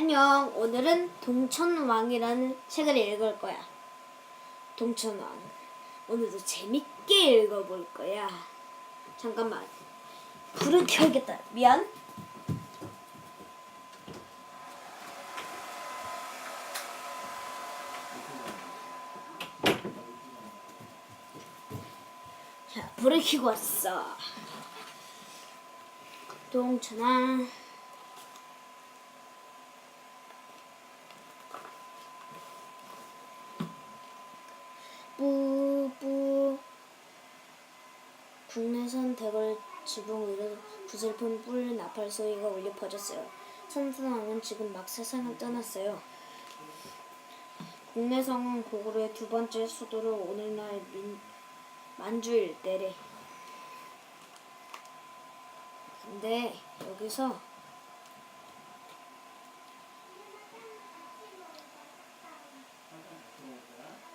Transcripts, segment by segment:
안녕. 오늘은 동천왕이라는 책을 읽을 거야. 동천왕. 오늘도 재밌게 읽어볼 거야. 잠깐만. 불을 켜야겠다. 미안. 자, 불을 켜고 왔어. 동천왕. 국내선 대궐 지붕 위로 구슬픈 뿔 나팔 소리가 울려 퍼졌어요. 선선왕은 지금 막 세상을 떠났어요. 국내성은 고구려의 두 번째 수도로 오늘날 민, 만주 일대래. 근데 여기서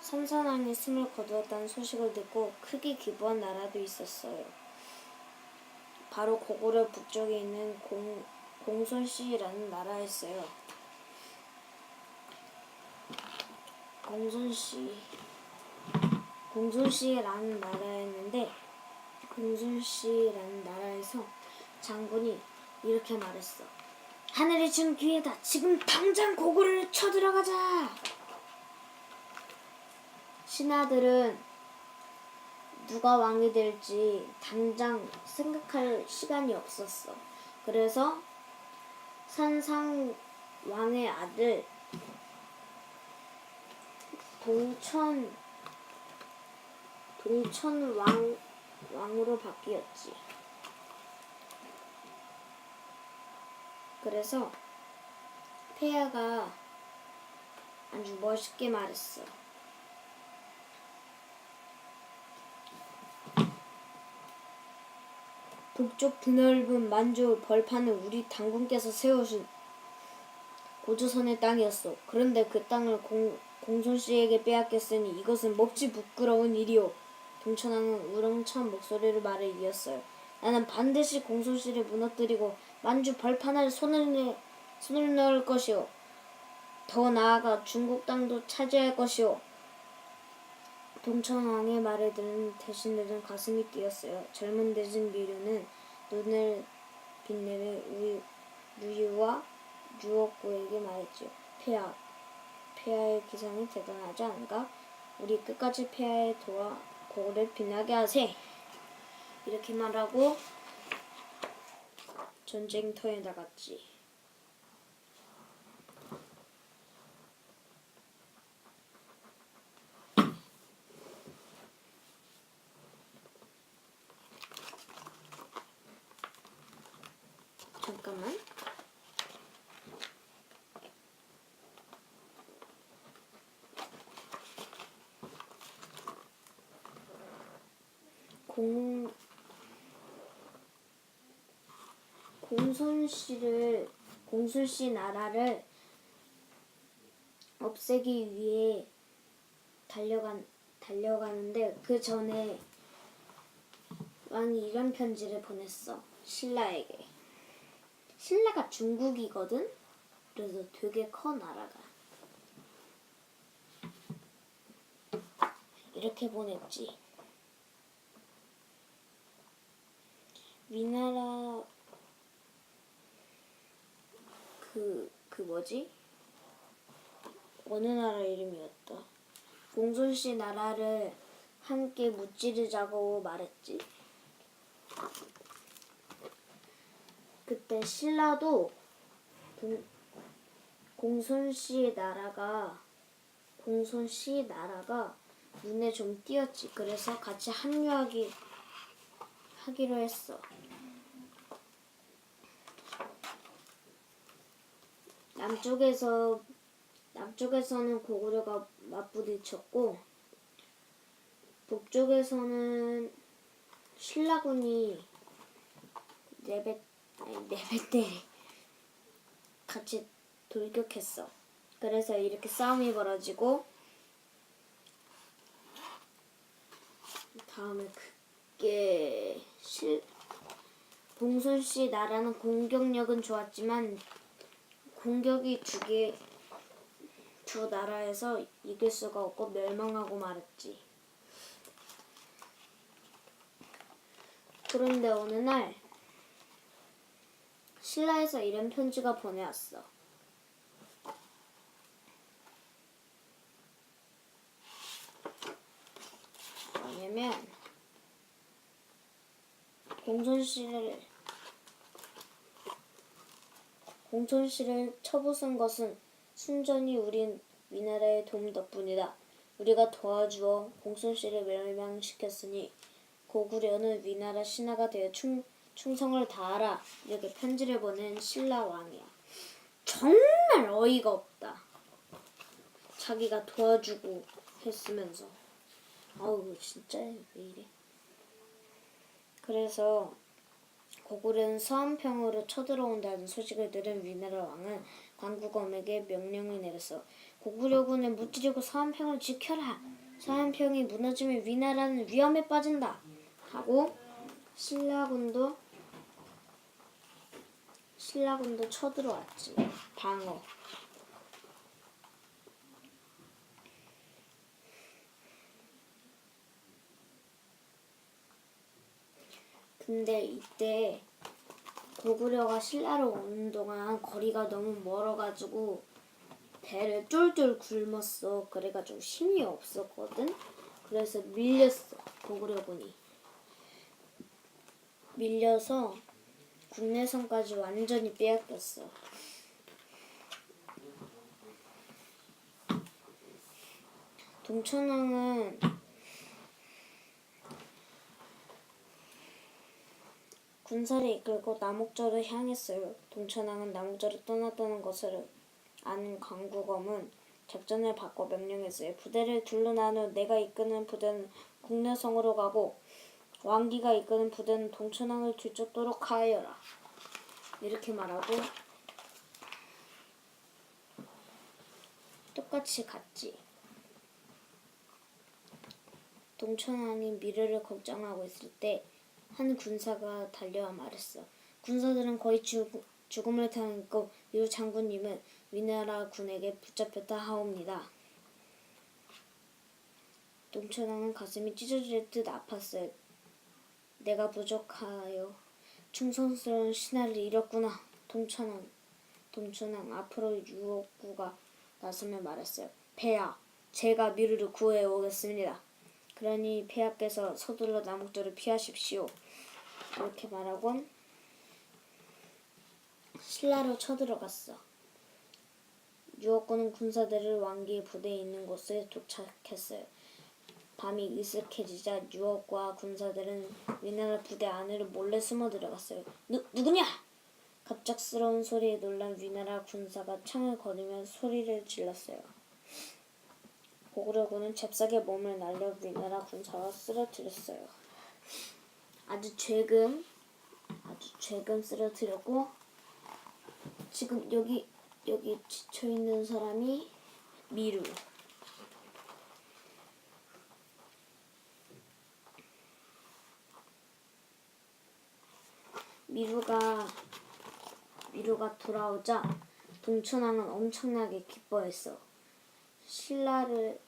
삼선왕이 숨을 거두었다는 소식을 듣고 크게 기부한 나라도 있었어요. 바로 고구려 북쪽에 있는 공, 공손시라는 나라였어요. 공손시 공손시라는 나라였는데 공손시라는 나라에서 장군이 이렇게 말했어. 하늘이 준 기회다. 지금 당장 고구려를 쳐들어가자. 신하들은 누가 왕이 될지 당장 생각할 시간이 없었어. 그래서 산상 왕의 아들 동천 동천 왕 왕으로 바뀌었지. 그래서 폐하가 아주 멋있게 말했어. 북쪽 드넓은 만주 벌판은 우리 당군께서 세우신 고조선의 땅이었어. 그런데 그 땅을 공, 공손 씨에게 빼앗겼으니 이것은 몹시 부끄러운 일이오. 동천왕은 우렁찬 목소리로 말을 이었어요. 나는 반드시 공손 씨를 무너뜨리고 만주 벌판을 손을 내 손을 넣을 것이오. 더 나아가 중국 땅도 차지할 것이오. 동천왕의 말을 들은 대신들은 가슴이 뛰었어요. 젊은 대신 미류는 눈을 빛내는 우유, 유유와 유옥구에게 말했지요. 폐하, 폐하의 기상이 대단하지 않은가? 우리 끝까지 폐하의 도와 고를 빛나게 하세. 이렇게 말하고 전쟁터에 나갔지. 잠깐만. 공 공손 씨를 공손 씨 나라를 없애기 위해 달려간 달려가는데 그 전에 왕이 이런 편지를 보냈어 신라에게. 신라가 중국이거든. 그래서 되게 커 나라가. 이렇게 보냈지. 위나라 그, 그 뭐지? 어느 나라 이름이었다. 공손씨 나라를 함께 무찌르자고 말했지. 그때 신라도 공, 공손씨 나라가 공손씨 나라가 눈에 좀 띄었지. 그래서 같이 합류하기 하기로 했어. 남쪽에서 남쪽에서는 고구려가 맞부딪혔고 북쪽에서는 신라군이 네배 아니 네배때 같이 돌격했어. 그래서 이렇게 싸움이 벌어지고 다음에 그게 실 봉순 씨 나라는 공격력은 좋았지만 공격이 두 개, 두 나라에서 이길 수가 없고 멸망하고 말았지. 그런데 어느 날 신라에서 이런 편지가 보내왔어. 뭐냐면 공손 씨를 공손 씨를 쳐부순 것은 순전히 우린 위나라의 도움 덕분이다. 우리가 도와주어 공손 씨를 멸망시켰으니 고구려는 위나라 신하가 되어 충, 충성을 다하라. 이렇게 편지를 보낸 신라 왕이야. 정말 어이가 없다. 자기가 도와주고 했으면서. 아우 진짜 왜 이래. 그래서 고구려는 서한평으로 쳐들어온다는 소식을 들은 위나라 왕은 광국엄에게 명령을 내렸어. 고구려군을 무찌르고 서한평을 지켜라. 서한평이 무너지면 위나라는 위험에 빠진다. 하고 신라군도 신라군도 쳐들어왔지. 방어. 근데 이때 고구려가 신라로 오는 동안 거리가 너무 멀어가지고 배를 쫄쫄 굶었어. 그래가지고 힘이 없었거든. 그래서 밀렸어. 고구려군이. 밀려서 국내선까지 완전히 빼앗겼어. 동천왕은 군사를 이끌고 남옥저를 향했어요. 동천왕은 남옥저를 떠났다는 것을 아는 강국엄은 작전을 바꿔 명령했어요. 부대를 둘로 나눠 내가 이끄는 부대는 국내성으로 가고 왕기가 이끄는 부대는 동천왕을 뒤쫓도록 하여라. 이렇게 말하고 똑같이 갔지. 동천왕이 미래를 걱정하고 있을 때 한 군사가 달려와 말했어. 군사들은 거의 죽, 죽음을 당했고 유 장군님은 위나라 군에게 붙잡혔다 하옵니다. 동천왕은 가슴이 찢어질 듯 아팠어요. 내가 부족하여 충성스러운 신하를 잃었구나. 동천왕, 동천왕 앞으로 유혹구가 나서며 말했어요. 폐하, 제가 미르를 구해 오겠습니다. 그러니 폐하께서 서둘러 남국조를 피하십시오. 이렇게 말하곤 신라로 쳐들어갔어. 유혹군은 군사들을 왕기의 부대에 있는 곳에 도착했어요. 밤이 으슥해지자 유혹과 군사들은 위나라 부대 안으로 몰래 숨어 들어갔어요. 누, 누구냐? 갑작스러운 소리에 놀란 위나라 군사가 창을 거두며 소리를 질렀어요. 고구려군은 잽싸게 몸을 날려 위나라 군사가 쓰러뜨렸어요. 아주 죄금, 아주 죄금 쓰러뜨렸고 지금 여기 여기 지쳐 있는 사람이 미루. 미루가 미루가 돌아오자 동천왕은 엄청나게 기뻐했어. 신라를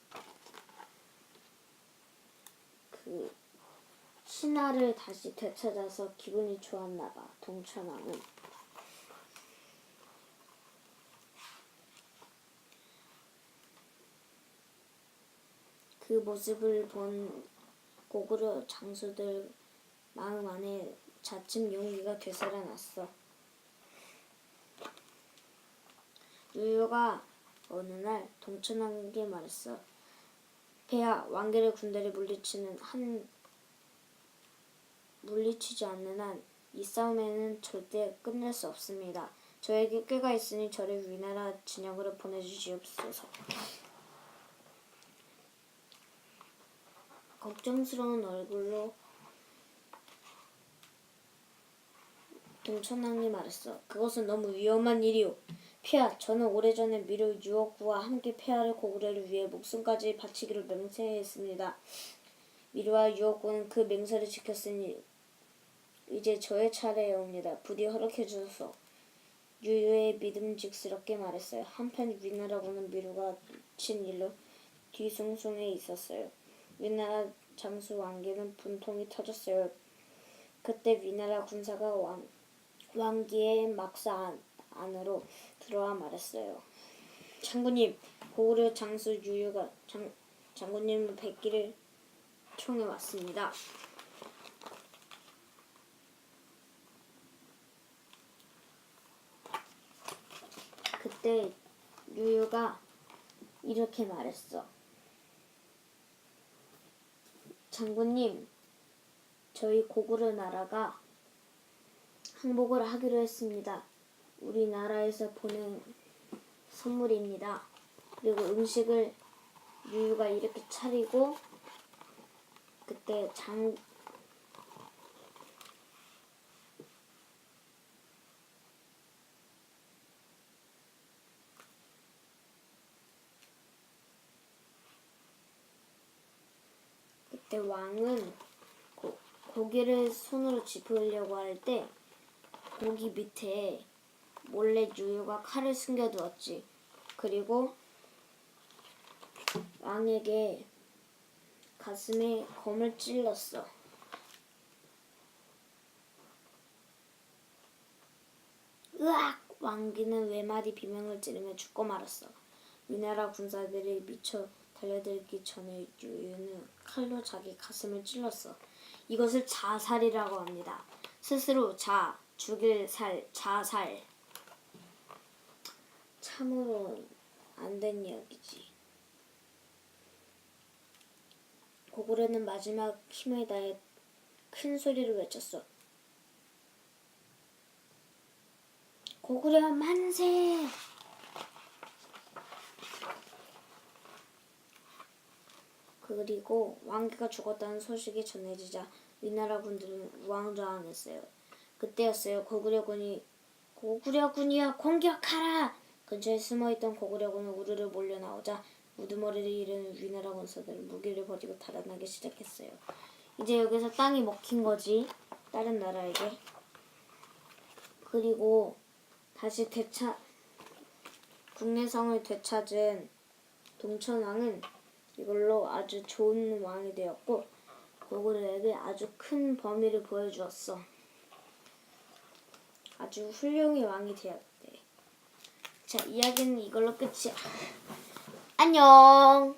그 신하를 다시 되찾아서 기분이 좋았나 봐. 동천왕은. 그 모습을 본 고구려 장수들 마음 안에 자칫 용기가 되살아났어. 유효가 어느 날 동천왕에게 말했어. 폐하 왕계의 군대를 물리치는 한 물리치지 않는 한 이 싸움에는 절대 끝낼 수 없습니다. 저에게 꾀가 있으니 저를 위나라 진영으로 보내주시옵소서. 걱정스러운 얼굴로 동천왕이 말했어. 그것은 너무 위험한 일이오. 폐하, 저는 오래전에 미르 유혹구와 함께 폐하를 고구려를 위해 목숨까지 바치기로 맹세했습니다. 미르와 유혹구는 그 맹세를 지켰으니 이제 저의 차례에 옵니다. 부디 허락해 주소서. 유유의 믿음직스럽게 말했어요. 한편 위나라고는 미루가 친 일로 뒤숭숭해 있었어요. 위나라 장수 왕기는 분통이 터졌어요. 그때 위나라 군사가 왕, 왕기의 막사 안, 안으로 들어와 말했어요. 장군님, 고구려 장수 유유가 장, 장군님 뵙기를 청해 왔습니다. 그때 유유가 이렇게 말했어. 장군님, 저희 고구려 나라가 항복을 하기로 했습니다. 우리나라에서 보낸 선물입니다. 그리고 음식을 유유가 이렇게 차리고 그때 장 그때 왕은 고, 고기를 손으로 짚으려고 할 때 고기 밑에 몰래 유유가 칼을 숨겨두었지. 그리고 왕에게 가슴에 검을 찔렀어. 으악! 왕기는 외마디 비명을 지르며 죽고 말았어. 위나라 군사들이 미쳐 달려들기 전에 유유는 칼로 자기 가슴을 찔렀어. 이것을 자살이라고 합니다. 스스로 자, 죽일 살, 자살. 참으로 안 된 이야기지. 고구려는 마지막 힘을 다해 큰 소리로 외쳤어. 고구려 만세! 그리고 왕기가 죽었다는 소식이 전해지자 위나라 군들은 우왕좌왕했어요. 그때였어요. 고구려군이 고구려군이여 공격하라! 근처에 숨어있던 고구려군은 우르르 몰려 나오자 우두머리를 잃은 위나라 군사들은 무기를 버리고 달아나기 시작했어요. 이제 여기서 땅이 먹힌 거지. 다른 나라에게. 그리고 다시 되찾 국내성을 되찾은 동천왕은 이걸로 아주 좋은 왕이 되었고 고구려에게 아주 큰 범위를 보여주었어. 아주 훌륭히 왕이 되었대. 자, 이야기는 이걸로 끝이야. 안녕.